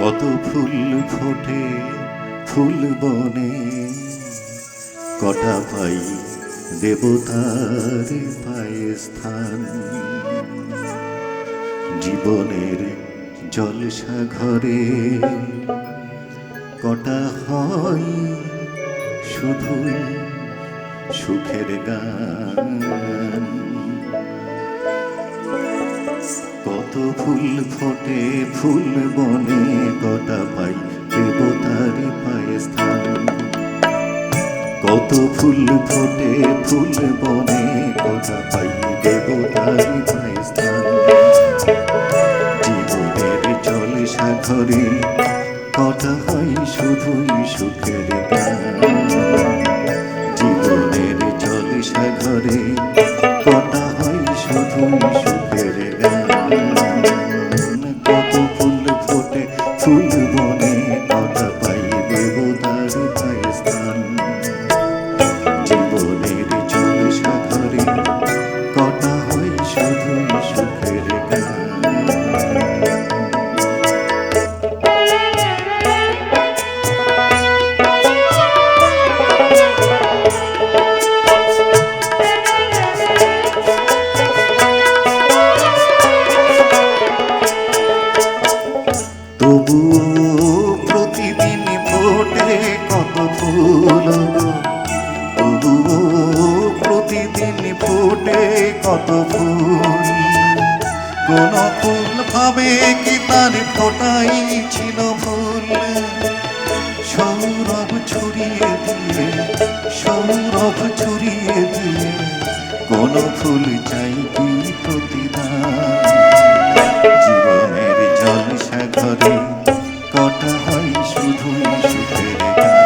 কত ফুল ফোটে ফুল বনে। কটা পাই দেবতার পায়ে স্থান। জীবনের জলসা ঘরে কটা হয় শুধুই সুখের গান। কত ফুল ফোটে ফুল বনে। স্থান। কত ফুল ফোটে ফুল বনে কটা পাই দেবতার স্থান। জীবনের জল সাগরে কটা হয় শুধুই সুখের গান। জীবনের জল সাগরে কটা হয় শুধুই দেবতার পায়ে স্থান ফোটে কত ফুল। কোন ফুল ভাবে কি তার ফোটাই ছিল ফুল। সৌরভ ছড়িয়ে দিয়ে, সৌরভ ছড়িয়ে দিয়ে, কোন ফুল চাই কি প্রতিদান? জীবনের জল সাগরে কটা হয় শুধুই সুখের গান?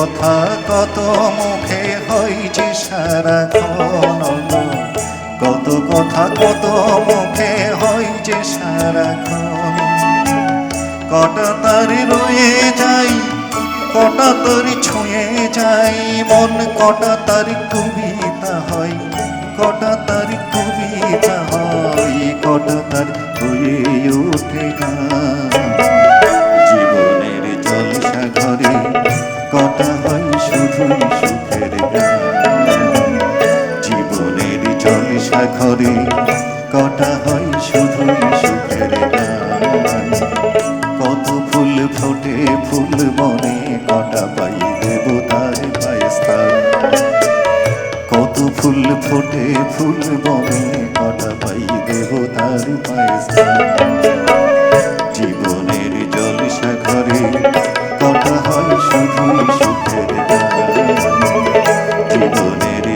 কথা কত মুখে হয়েছে গো। কত কথা কত মুখে হয়েছে সারাক্ষণ। কটা তারি রয়ে যাই কটা তারি ছুঁয়ে যাই মন কটা তারি কবিতা হয়, কটা তারি কবিতা হয়। কটা তারি হয়ে ওঠে গান সাগরে কটা হয় শুধুই সুখের গান। কত ফুল ফোটে, ফুল বনে কটা পাই দেবতার পায়ে স্থান কত ফুল ফোটে, ফুল বনে কটা পাই দেবতার পায়ে স্থান জীবনের জল সাগরে কটা হয় শুধুই সুখের গান। জীবনের